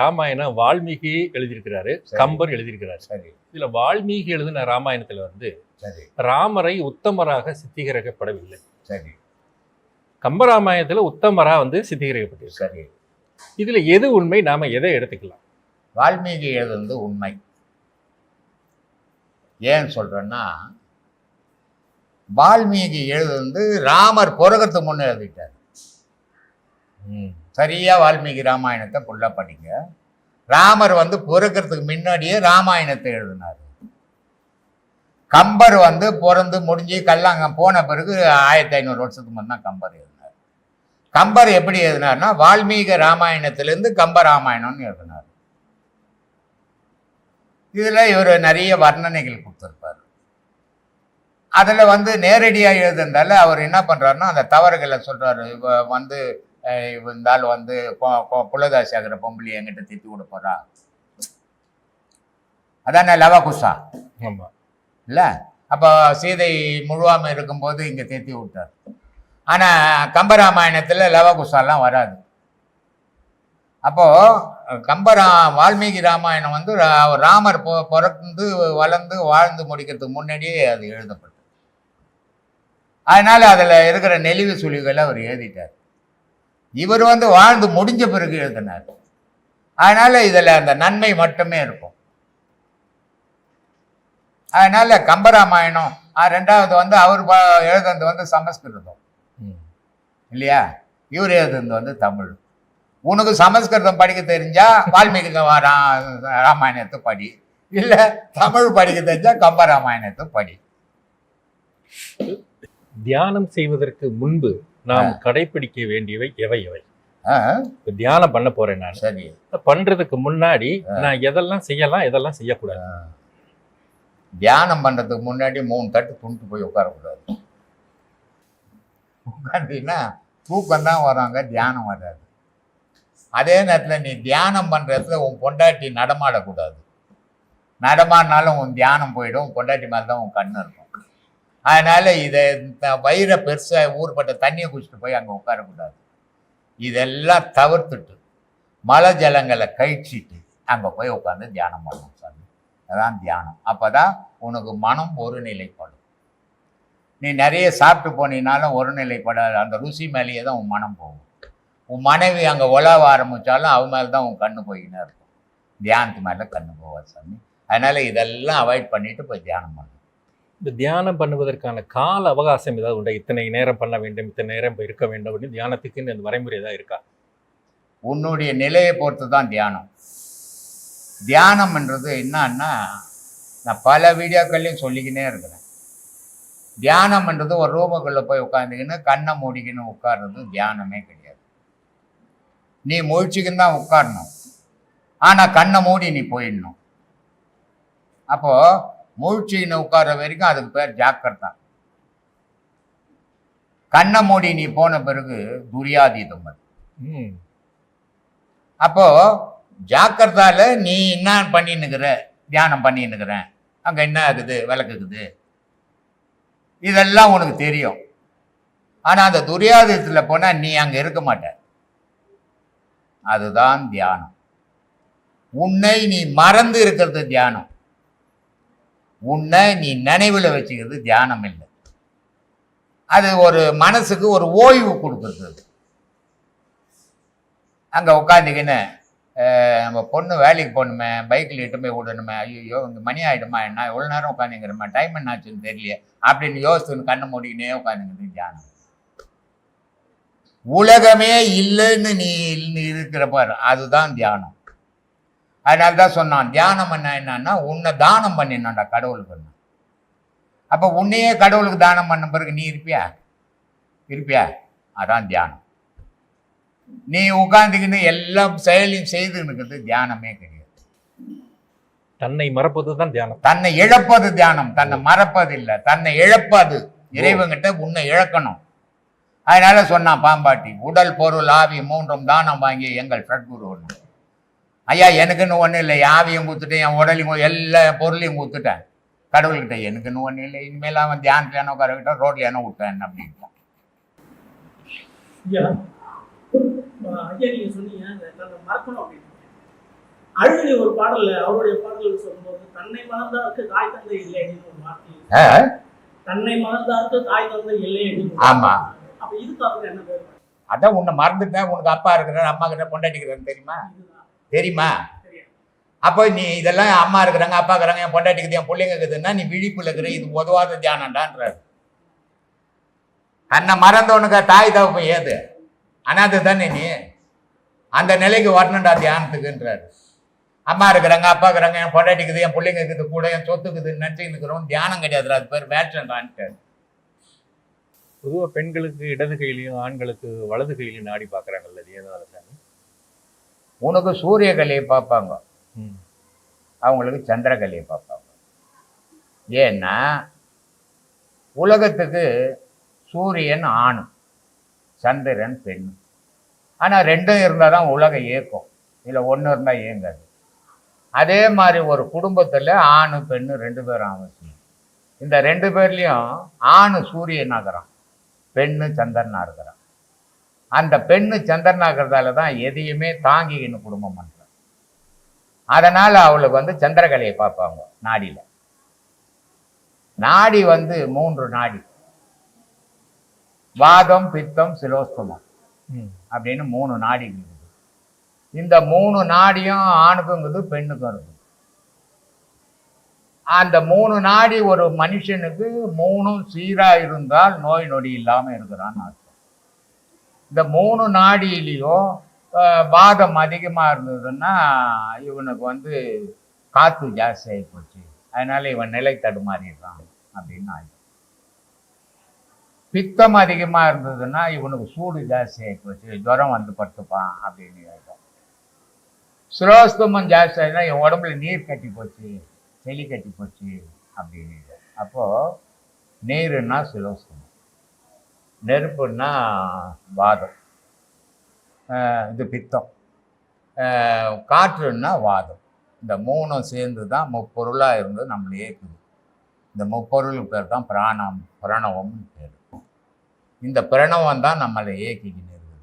ராமாயணம் வால்மீகி எழுதியிருக்கிறாரு. கம்பர் எழுதியிருக்கிறாரு. சரி. இதுல வால்மீகி எழுதின ராமாயணத்துல வந்து ராமரை உத்தமராக சித்தீகரிக்கப்படவில்லை. சரி. கம்பராமாயணத்துல உத்தமரா வந்து சித்தீகரிக்கப்பட்டிருக்கு. சரி. இதுல எது உண்மை? நாம எதை எடுத்துக்கலாம்? வால்மீகி எழுதுனது உண்மை? ஏன் சொல்றேன்னா வால்மீகி எழுதுனது ராமர் பிறகுறதுக்கு முன்னே எழுதிட்டார். சரியாக வால்மீகி ராமாயணத்தை ஃபுல்லாக படிங்க. ராமர் வந்து பிறக்கிறதுக்கு முன்னாடியே ராமாயணத்தை எழுதினார். கம்பர் வந்து பிறந்து முடிஞ்சு கல்லாங்க போன பிறகு ஆயிரத்தி ஐநூறு வருஷத்துக்கு முன்ன கம்பர் எழுதினார். கம்பர் எப்படி எழுதினார்னா வால்மீகி ராமாயணத்திலேருந்து கம்ப ராமாயணம்னு எழுதினார். இதில் இவர் நிறைய வர்ணனைகள் கொடுத்துருப்பார். அதில் வந்து நேரடியாக எழுதுனால அவர் என்ன பண்ணுறாருன்னா அந்த தவறுகளை சொல்கிறாரு வந்து ஆள் வந்து புலதாசி ஆகிற பொம்பளை என்கிட்ட திட்டி விட போறா. அதானே லவகுசா? ஆமா. இல்லை? அப்போ சீதை முழுவாமல் இருக்கும்போது இங்கே தேத்தி விட்டார். ஆனால் கம்பராமாயணத்தில் லவகுசாலாம் வராது. அப்போது கம்பரா வால்மீகி ராமாயணம் வந்து ராமர் பொ பிறந்து வளர்ந்து வாழ்ந்து முடிக்கிறதுக்கு முன்னாடியே அது எழுதப்பட்டது. அதனால் அதில் இருக்கிற நெளிவு சுழிகளை அவர் எழுதிட்டார். இவர் வந்து வாழ்ந்து முடிஞ்ச பிறகு எழுதினார். அதனால் இதில் அந்த நன்மை மட்டுமே இருக்கும். அதனால கம்பராமாயணம் ரெண்டாவது வந்து அவர் எழுதுனது வந்து சமஸ்கிருதம். இல்லையா? இவர் எழுதுனது வந்து தமிழ். உனக்கு சமஸ்கிருதம் படிக்க தெரிஞ்சா வால்மீகி ராமாயணத்தை படி. இல்லை தமிழ் படிக்க தெரிஞ்சா கம்பராமாயணத்தை படி. தியானம் செய்வதற்கு முன்பு நாம் கடைபிடிக்க வேண்டியவை எவை எவை? ஆ, இப்ப தியானம் பண்ண போறேன் நான். சரி. பண்றதுக்கு முன்னாடி நான் எதெல்லாம் செய்யலாம் எதெல்லாம் செய்யக்கூடாது? தியானம் பண்றதுக்கு முன்னாடி மூணு தட்டு துண்டு போய் உட்காரக்கூடாது. உட்காந்தீங்கன்னா தூக்கம் தான் வராங்க தியானம் வராது. அதே நேரத்தில் நீ தியானம் பண்ற இடத்துல உன் பொண்டாட்டி நடமாடக்கூடாது. நடமாடினாலும் உன் தியானம் போயிடும் உன் பொண்டாட்டி மேலே தான் உன் கண்ணு இருக்கும். அதனால் இதை வயிறை பெருசாக ஊர்பட்ட தண்ணியை குடிச்சிட்டு போய் அங்கே உட்காரக்கூடாது. இதெல்லாம் தவிர்த்துட்டு மலை ஜலங்களை கழிச்சிட்டு அங்கே போய் உட்காந்து தியானம் பண்ணணும் சாமி. அதான் தியானம். அப்போ தான் உனக்கு மனம் ஒரு நிலைப்படும் நீ நிறைய சாப்பிட்டு போனீனாலும் ஒரு நிலைப்படாது அந்த ருசி மேலேயே தான் உன் மனம் போகும். உன் மனைவி அங்கே உழவ ஆரம்பித்தாலும் அவன் மேலே தான் உன் கண்ணு போயின்னு இருக்கும். தியானத்து மேலே கண்ணு போவாது சாமி. அதனால் இதெல்லாம் அவாய்ட் பண்ணிவிட்டு போய் தியானம் பண்ணணும். இந்த தியானம் பண்ணுவதற்கான கால அவகாசம் ஏதாவது உண்டா? இத்தனை நேரம் பண்ண வேண்டும் இத்தனை நேரம் இருக்க வேண்டும் அப்படின்னு தியானத்துக்குன்னு அந்த வரைமுறை ஏதாவது இருக்கா? உன்னுடைய நிலையை பொறுத்து தான் தியானம் தியானம்ன்றது என்னன்னா நான் பல வீடியோக்கள்லையும் சொல்லிக்கினே இருக்கிறேன். தியானம்ன்றது ஒரு ரூமுக்குள்ளே போய் உட்காந்துக்கின்னு கண்ணை மூடிக்கின்னு உட்கார்றது தியானமே கிடையாது. நீ முழிச்சுக்கின்னு தான் உட்காரணும். ஆனால் கண்ணை மூடி நீ போயிடணும். அப்போது முழிச்சுக்கின்னு உட்கார்ற வரைக்கும் அதுக்கு பேர் ஜாக்கிரதா. கண்ணை மூடி நீ போன பிறகு துரியாதீதம் அது. அப்போ ஜாக்கிரதால நீ என்ன பண்ணின்னுக்கிற? தியானம் பண்ணின்னுக்கிறேன் அங்க என்ன ஆகுது? விளக்குக்குது. இதெல்லாம் உனக்கு தெரியும். ஆனா அந்த துரியாதத்துல போனா நீ அங்க இருக்க மாட்ட. அதுதான் தியானம். உன்னை நீ மறந்து இருக்கிறது தியானம். உன்னை நீ நினைவில் வச்சுக்கிறது தியானம் இல்லை. அது ஒரு மனசுக்கு ஒரு ஓய்வு கொடுக்குறது. அது. அங்கே உட்காந்துக்கின்னு நம்ம பொண்ணு வேலைக்கு போகணுமே பைக்கில் இட்டு போய் விடணுமே ஐயோ இங்கே மணி ஆகிடுமா என்ன எவ்வளோ நேரம் உட்காந்துங்கிறமே டைம் என்ன ஆச்சுன்னு தெரியலையே அப்படின்னு யோசிச்சுன்னு கண்ணை மூடிக்கினே உட்காந்துங்கிறது தியானம். உலகமே இல்லைன்னு நீ நீ இருக்கிற பாரு அதுதான் தியானம். அதனால தான் சொன்னான் தியானம் என்ன என்னன்னா உன்னை தானம் பண்ணினான்டா கடவுளுக்கு அப்போ உன்னையே கடவுளுக்கு தானம் பண்ண பிறகு நீ இருப்பியா? இருப்பியா? அதான் தியானம். நீ உட்காந்துக்கின்னு எல்லாம் செயலையும் செய்து இருக்கிறது தியானமே கிடையாது. தன்னை மறப்பது தான் தியானம். தன்னை இழப்பது தியானம் தன்னை மறப்பது இல்லை தன்னை இழப்பது. இறைவங்கிட்ட உன்னை இழக்கணும். அதனால சொன்னான் பாம்பாட்டி உடல் பொருள் ஆவி மூன்றும் தானம் வாங்கி எங்கள் சட்குரு ஒன்று. ஐயா எனக்குன்னு ஒன்றும் இல்லை. என் ஆவியும் கொடுத்துட்டேன். என் உடலையும் எல்லா பொருளையும் கொடுத்துட்டேன். கடவுள்கிட்ட எனக்குன்னு ஒன்றும் இல்லை. இனிமேல் அவன் தியானத்தில் என்ன உட்கார விட்டா ரோட்ல என்ன விட்டேன் அப்படின்ட்டான் அப்படின்னு. ஒரு பாடல்ல அவருடைய பாடல் சொல்லும்போது தன்னை மறந்தாருக்கு தாய் தந்தை இல்லை அப்படின்னு ஒரு வார்த்தை இருக்கு. ஆ? தன்னை மறந்தாருக்கு தாய் தந்தை இல்லை அப்படின்னு ஒரு ஆமா. வார்த்தை. அப்ப இதுக்கு அவருக்கு என்ன பேர்? அதான் உன்னை மறந்துட்டேன். உனக்கு அப்பா இருக்கிறார் அம்மா கிட்ட பொண்டாட்டிக்கிறான்னு தெரியுமா? தெரியுமா? அப்போ நீ இதெல்லாம் அம்மா இருக்கிறாங்க அப்பா இருக்கிறாங்க என் பொண்டாட்டிக்குது என் பிள்ளைங்க இருக்குதுன்னா நீ விழிப்புல இருக்கிற இது உதவாத தியானம்டான்றாரு தன்னை மறந்தவனுக்கு தாய் தகப்பு ஏது? அனாதை தானே நீ? அந்த நிலைக்கு வரணும்டா தியானத்துக்குன்றாரு. அம்மா இருக்கிறாங்க அப்பா இருக்கிறாங்க என் பொண்டாட்டிக்குது என் பிள்ளைங்க இருக்குது கூட என் சொத்துக்குது நினச்சின்னு இருக்கிறோம் தியானம் கிடையாதுடா அது பேர் மேட்சன்டான்ட்டு பொதுவாக பெண்களுக்கு இடது கையிலையும் ஆண்களுக்கு வலது கையிலையும் நாடி பார்க்குறாங்கல்ல அது ஏதாவது உனக்கு சூரிய கலையை பார்ப்பாங்க. அவங்களுக்கு சந்திரகலையை பார்ப்பாங்க. ஏன்னா உலகத்துக்கு சூரியன் ஆண் சந்திரன் பெண் ஆனால் ரெண்டும் இருந்தால் தான் உலகம் இயக்கும். இல்லை ஒன்று இருந்தால் இயங்காது. அதே மாதிரி ஒரு குடும்பத்தில் ஆண் பெண்ணு ரெண்டு பேரும் அவசியம். இந்த ரெண்டு பேர்லேயும் ஆண் சூரியனாகிறான் பெண்ணு சந்திரனா இருக்கிறான் அந்த பெண்ணு சந்திரனாகிறதால தான் எதையுமே தாங்கிக்கின்னு குடும்பம் பண்ணுறான் அதனால் அவளுக்கு வந்து சந்திரகலையை பார்ப்பாங்க நாடியில். நாடி வந்து மூன்று நாடி. வாதம் பித்தம் சிலோஸ்தமம் அப்படின்னு மூணு நாடிகள் இருக்குது. இந்த மூணு நாடியும் ஆணுக்கும் இருக்குது பெண்ணுக்கும் இருக்குது. அந்த மூணு நாடி ஒரு மனுஷனுக்கு மூணும் சீரா இருந்தால் நோய் நொடி இல்லாம இருக்கிறான்னு அர்த்தம். இந்த மூணு நாடியிலையும் பாதம் வாதம் அதிகமா இருந்ததுன்னா இவனுக்கு வந்து காற்று ஜாஸ்தி ஆகி போச்சு. அதனால இவன் நிலை தடுமாறிடுறான் அப்படின்னு ஆயிடும் பித்தம் அதிகமா இருந்ததுன்னா இவனுக்கு சூடு ஜாஸ்தி ஆகி போச்சு. ஜுரம் வந்து படுத்துப்பான் அப்படின்னு ஆயிடும் சுரோஸ்தமம் ஜாஸ்தி ஆகினா என் உடம்புல நீர் கட்டி போச்சு செளி கட்டி போச்சு அப்படின்னு அப்போ நீருன்னா சுரோஸ்தமம். நெருப்புன்னா வாதம். இது பித்தம். காற்றுன்னா வாதம். இந்த மூணும் சேர்ந்து தான் முப்பொருளாக இருந்து நம்மளை இயக்குது இந்த முப்பொருளுக்கு பேர் தான் பிராணம் பிரணவம்னு பேர். இந்த பிரணவம் தான் நம்மளை இயக்கிக்கின்னு இருக்குது.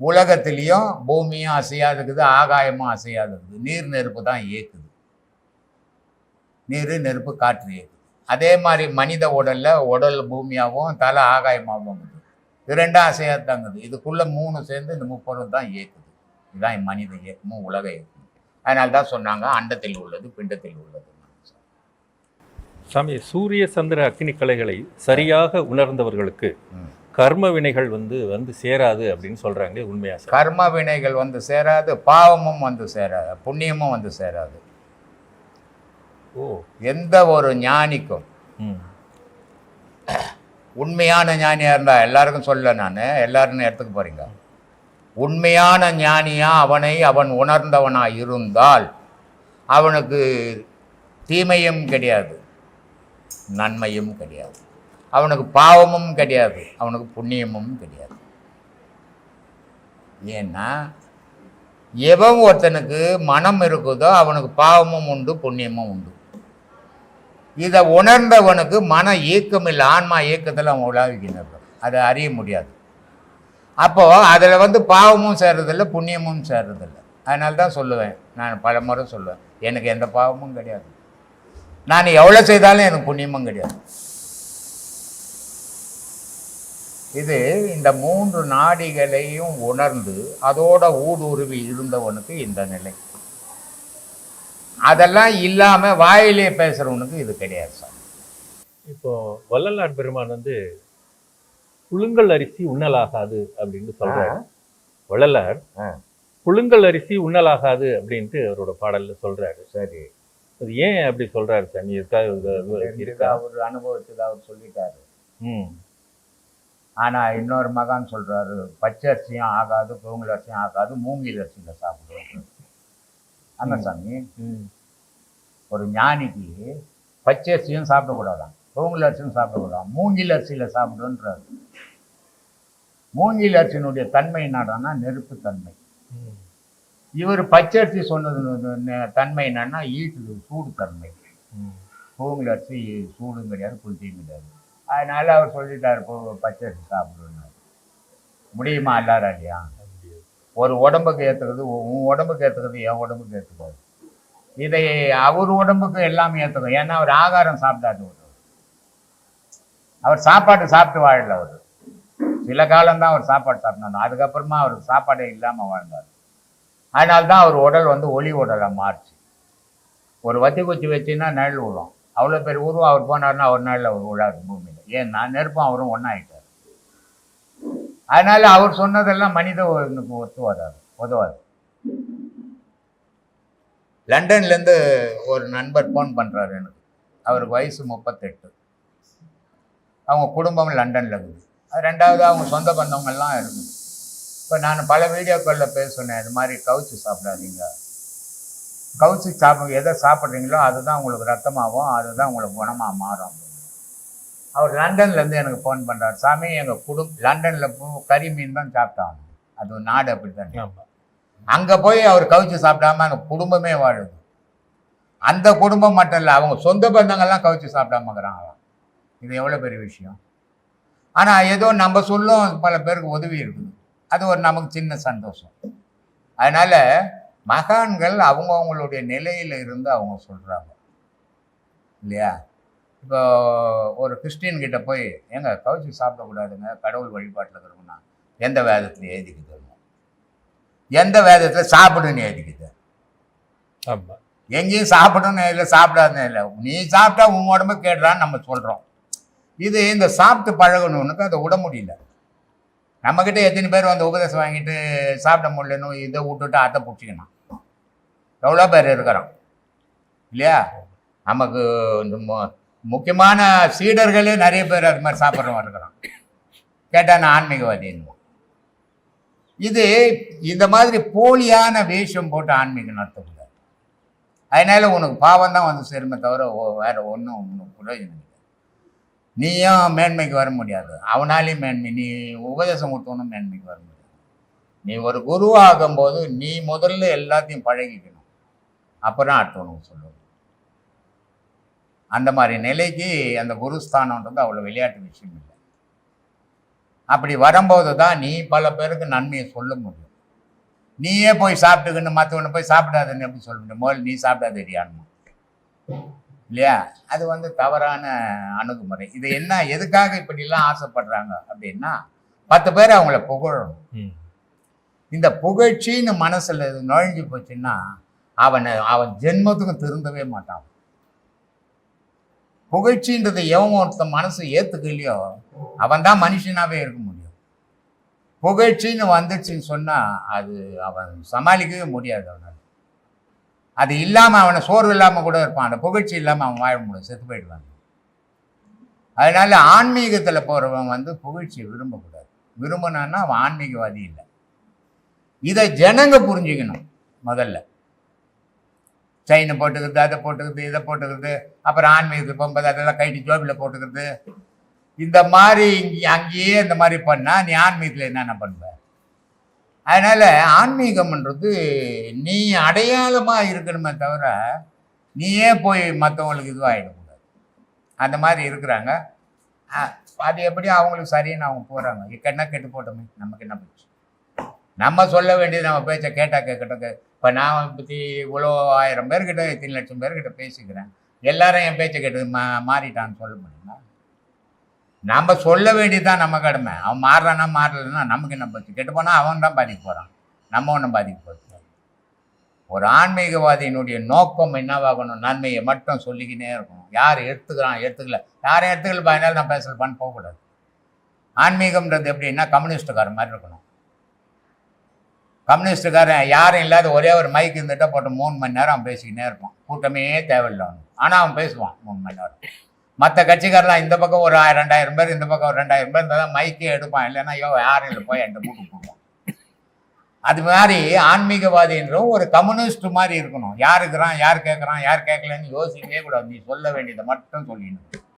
உலகத்திலையும் பூமியும் அசையாது இருக்குது ஆகாயமும் அசையாது இருக்குது. நீர் நெருப்பு தான் இயக்குது நீர் நெருப்பு காற்று இயக்குது அதே மாதிரி மனித உடல்ல உடல் பூமியாகவும் தலை ஆகாயமாகவும் இருக்குது. இது ரெண்டும் அசையாது தாங்குது இதுக்குள்ள மூணு சேர்ந்து இந்த முப்பொருள் தான் இயக்குது. இதுதான் மனித இயக்கமும் உலக இயக்கம் அதனால தான் சொன்னாங்க அண்டத்தில் உள்ளது பிண்டத்தில் உள்ளது. சாமி சூரிய சந்திர அக்னி கலைகளை சரியாக உணர்ந்தவர்களுக்கு. கர்ம வினைகள் வந்து வந்து சேராது அப்படின்னு சொல்றாங்களே உண்மையா சார் கர்ம வினைகள் வந்து சேராது பாவமும் வந்து சேராது புண்ணியமும் வந்து சேராது. எந்த ஒரு ஞானிக்கும். உண்மையான ஞானியா இருந்தா எல்லாருக்கும் சொல்ல நான் எல்லாரும் இடத்துக்கு போறீங்க? உண்மையான ஞானியா அவனை அவன் உணர்ந்தவனா இருந்தால் அவனுக்கு தீமையும் கிடையாது நன்மையும் கிடையாது. அவனுக்கு பாவமும் கிடையாது அவனுக்கு புண்ணியமும் கிடையாது. ஏன்னா எவன் ஒருத்தனுக்கு மனம் இருக்குதோ அவனுக்கு பாவமும் உண்டு புண்ணியமும் உண்டு. இதை உணர்ந்தவனுக்கு மன இயக்கம் இல்லை ஆன்மா இயக்கத்தில் அவன் உலாவிக்கின்றான் அதை அறிய முடியாது. அப்போது அதில் வந்து பாவமும் சேர்றதில்ல புண்ணியமும் சேர்றதில்ல. அதனால தான் சொல்லுவேன் நான் பல முறை சொல்லுவேன் எனக்கு எந்த பாவமும் கிடையாது. நான் எவ்வளோ செய்தாலும் எனக்கு புண்ணியமும் கிடையாது. இது இந்த மூன்று நாடிகளையும் உணர்ந்து அதோட ஊடுருவி இருந்தவனுக்கு இந்த நிலை. அதெல்லாம் இல்லாம வாயிலே பேசுறவனுக்கு இது கிடையாது சார். இப்போ வள்ளலார் பெருமான் வந்து புழுங்கல் அரிசி உண்ணலாகாது அப்படின்னு சொல்றாரு. வள்ளலார். புழுங்கல் அரிசி உண்ணலாகாது அப்படின்ட்டு அவரோட பாடல்ல சொல்றாரு. சரி. அது ஏன் அப்படி சொல்றாரு சாமி இருக்கா இருக்கா அவர் அனுபவத்துக்கு அவர் சொல்லிட்டாரு. ம். ஆனா இன்னொரு மகான் சொல்றாரு பச்சை அரிசியும் ஆகாது புழுங்கல் அரிசியும் ஆகாது மூங்கில் அரிசியில சாப்பிடுவாங்க ஆமா சாமி ஒரு ஞானிக்கு பச்சை அரிசியும் சாப்பிடக்கூடாதாம் புழுங்கல் அரிசியும் சாப்பிடக்கூடாது மூங்கில் அரிசியில சாப்பிடுன்றாரு. மூங்கில் அரிசியினுடைய தன்மை என்னடான்னா நெருப்பு தன்மை. இவர் பச்சை அரிசி சொன்னது தன்மை என்னன்னா ஈட்டு சூடு தன்மை. பூங்கில் அரிசி சூடும் கிடையாது குளிர்ச்சியும் கிடையாது. அதனால அவர் சொல்லிட்டாரு பச்சை அரிசி சாப்பிடுனாரு முடியுமா முடியாது. ஒரு உடம்புக்கு ஏற்றுக்கிறது உன் உடம்புக்கு ஏற்றுக்கிறது என் உடம்புக்கு ஏற்றுக்காது இதை அவர் உடம்புக்கு எல்லாமே ஏற்றுக்கும் ஏன்னா அவர் ஆகாரம் சாப்பிட்டாட்டு அவர். அவர் சாப்பாடு சாப்பிட்டு வாழல அவர். சில காலம்தான் அவர் சாப்பாடு சாப்பிட்டாங்க அதுக்கப்புறமா அவருக்கு சாப்பாடே இல்லாமல் வாழ்ந்தார். அதனால்தான் அவர் உடல் வந்து ஒளி உடலாக மாறுச்சு. ஒரு வத்தி குச்சி வச்சுன்னா நிழல் விழும் அவ்வளோ பேர் உருவம் அவர் போனாருன்னா ஒரு நாளில் அவர் விழாது பூமியில். ஏன்? நான் நெருப்பும் அவரும் ஒன்றாயிட்டார் அதனால அவர் சொன்னதெல்லாம் மனித உயிருக்கு ஒத்து வராது உதவாது லண்டன்லேருந்து ஒரு நண்பர் ஃபோன் பண்ணுறாரு எனக்கு. அவருக்கு வயசு முப்பத்தெட்டு. அவங்க குடும்பம் லண்டனில் இருக்குது. அது ரெண்டாவது அவங்க சொந்த பந்தவங்கள்லாம் இருக்குது இப்போ நான் பல வீடியோக்களில் பேசுனேன் இது மாதிரி கவுச்சு சாப்பிடாதீங்க. கவுச்சு சாப்பிட எதை சாப்பிட்றீங்களோ அதுதான் உங்களுக்கு ரத்தமாகும் அதுதான் உங்களுக்கு குணமாக மாறும். அவர் லண்டன்லேருந்து எனக்கு ஃபோன் பண்ணுறாரு சாமி எங்கள் குடும் லண்டனில் போ கறி மீன் தான் சாப்பிட்டாங்க. அது நாடு அப்படி தான் அங்கே போய் அவர் கவுச்சு சாப்பிடாம அந்த குடும்பமே வாழுது. அந்த குடும்பம் மட்டும் இல்லை அவங்க சொந்த பந்தங்கள்லாம் கவுச்சு சாப்பிடாமங்கிறாங்களாம் இது எவ்வளோ பெரிய விஷயம்? ஆனால் ஏதோ நம்ம சொல்லும் பல பேருக்கு உதவி இருக்குது. அது ஒரு நமக்கு சின்ன சந்தோஷம். அதனால மகான்கள் அவங்கவுங்களுடைய நிலையில இருந்து அவங்க சொல்றாங்க. இல்லையா? இப்போ ஒரு கிறிஸ்டின் கிட்ட போய் ஏங்க கவுச்சி சாப்பிடக்கூடாதுங்க கடவுள் வழிபாட்டில் இருக்கிறோம்னா எந்த வேதத்தில் எழுதிக்குது எந்த வேதத்தில் சாப்பிடுன்னு எழுதிக்குது? ஆமா. எங்கேயும் சாப்பிடணும் இல்லை சாப்பிடாதுன்னு இல்லை. நீ சாப்பிட்டா உன் உடம்பு கேடுறான்னு நம்ம சொல்கிறோம் இது இந்த சாப்பிட்டு பழகணுனுக்கு அதை விட முடியல. நம்மக்கிட்ட எத்தனை பேர் வந்து உபதேசம் வாங்கிட்டு சாப்பிட முடியலன்னு இதை விட்டுட்டு அதை பிடிச்சிக்கணும். எவ்வளோ பேர் இருக்கிறோம்? இல்லையா? நமக்கு இந்த முக்கியமான சீடர்களே நிறைய பேர் அது மாதிரி சாப்பிட்றவங்க இருக்கிறான். கேட்டால் நான் ஆன்மீகவாதின்னு இது இந்த மாதிரி போலியான வேஷம் போட்டு ஆன்மீகம் நடத்தக்கூடாது. அதனால உனக்கு பாவம் தான் வந்து சேருமே தவிர வேறு வேற ஒன்றும் உனக்கு பிரயோஜனம் இல்லை. நீயும் மேன்மைக்கு வர முடியாது. அவனாலையும் மேன்மை. நீ உபதேசம் கொடுத்தவனும் மேன்மைக்கு வர முடியாது. நீ ஒரு குருவாகும்போது நீ முதல்ல எல்லாத்தையும் பழகிக்கணும். அப்புறம் அடுத்தவனுக்கு சொல்லுவோம் அந்த மாதிரி நிலைக்கு அந்த குருஸ்தானன்றது அவ்வளோ விளையாட்டு விஷயம் இல்லை. அப்படி வரும்போது தான் நீ பல பேருக்கு நன்மையை சொல்ல முடியும். நீயே போய் சாப்பிட்டுக்கின்னு மற்றவனை போய் சாப்பிடாதுன்னு எப்படி சொல்ல முடியும்? முதல்ல நீ சாப்பிடாத தெரியான்னு இல்லையா? அது வந்து தவறான அணுகுமுறை. இது என்ன எதுக்காக இப்படிலாம் ஆசைப்படுறாங்க அப்படின்னா பத்து பேர் அவங்கள புகழணும். இந்த புகழ்ச்சின்னு மனசுல நுழைஞ்சு போச்சுன்னா அவனை அவன் ஜென்மத்துக்கும் திருந்தவே மாட்டான். புகழ்ச்சின்றதை எவன் ஒருத்தன் மனசு ஏற்றுக்கலையோ அவன் தான் மனுஷனாகவே இருக்க முடியும். புகழ்ச்சின்னு வந்துச்சுன்னு சொன்னால் அது அவன் சமாளிக்கவே முடியாது அவனால். அது இல்லாமல் அவனை சோர்வு இல்லாமல் கூட இருப்பான். அந்த புகழ்ச்சி இல்லாமல் அவன் வாழ முடியும் செத்து போயிடுவாங்க அதனால் ஆன்மீகத்தில் போகிறவன் வந்து புகழ்ச்சியை விரும்பக்கூடாது. விரும்பினான்னா அவன் ஆன்மீகவாதி இல்லை. இதை ஜனங்க புரிஞ்சுக்கணும் முதல்ல. செயினை போட்டுக்கிறது அதை போட்டுக்கிறது இதை போட்டுக்கிறது அப்புறம் ஆன்மீகத்துக்கு போகும்போது அதெல்லாம் கைட்டி ஜோபியில் போட்டுக்கிறது. இந்த மாதிரி இங்கே அங்கேயே இந்த மாதிரி பண்ணால் நீ ஆன்மீகத்தில் என்னென்ன பண்ணுவ? அதனால் ஆன்மீகம்ன்றது நீ அடையாளமாக இருக்கணுமே தவிர நீயே போய் மற்றவங்களுக்கு இதுவாகிடக்கூடாது அந்த மாதிரி இருக்கிறாங்க. அது எப்படி அவங்களுக்கு சரின்னு அவங்க போகிறாங்க இக்கென்ன கெட்டு போட்டோமே நமக்கு என்ன போச்சு நம்ம சொல்ல வேண்டியது நம்ம பேச்சை கேட்டால் கேட்கட்டும். இப்போ நான் பற்றி இவ்வளோ ஆயிரம் பேர்கிட்ட இத்தனை லட்சம் பேர்கிட்ட பேசிக்கிறேன். எல்லாரும் என் பேச்சை கேட்டது மா மாறிட்டான்னு சொல்ல முடியுமா? நம்ம சொல்ல வேண்டியதுதான் நம்ம கடமை. அவன் மாறுறானா மாறலைன்னா நமக்கு என்ன பற்றி கெட்டு போனால் அவன் தான் பாதிக்க போகிறான் நம்ம ஒன்றும் பாதிக்க போகிறது ஒரு ஆன்மீகவாதியினுடைய நோக்கம் என்னவாகணும்? நன்மையை மட்டும் சொல்லிக்கினே இருக்கணும். யார் எடுத்துக்கிறான் எடுத்துக்கல. யாரும் எடுத்துக்கல பயனால நான் பேசலப்பான்னு போகக்கூடாது. ஆன்மீகம்ன்றது எப்படின்னா கம்யூனிஸ்டுக்கார மாதிரி இருக்கணும். கம்யூனிஸ்டுக்காரன் யாரும் இல்லாத ஒரே ஒரு மைக் இருந்துட்டால் போட்டு மூணு மணி நேரம் அவன் பேசிக்கிட்டே இருப்பான். கூட்டமே தேவையில்லை ஒன்று ஆனால் அவன் பேசுவான் மூணு மணி நேரம். மற்ற கட்சிக்காரெலாம் இந்த பக்கம் ஒரு ஆயிரம் ரெண்டாயிரம் பேர் இந்த பக்கம் ஒரு ரெண்டாயிரம் பேர் இருந்தால் தான் மைக்கே எடுப்பான். இல்லைன்னா ஐயோ யாரும் இல்லை போய் என்கிட்ட கூட்டு போடுவான். அது மாதிரி ஆன்மீகவாதின்றவும் ஒரு கம்யூனிஸ்ட் மாதிரி இருக்கணும். யார் இருக்கிறான் யார் கேட்குறான் யார் கேட்கலன்னு யோசிக்கவே கூடாது. நீ சொல்ல வேண்டியதை மட்டும் சொல்லிடணும்.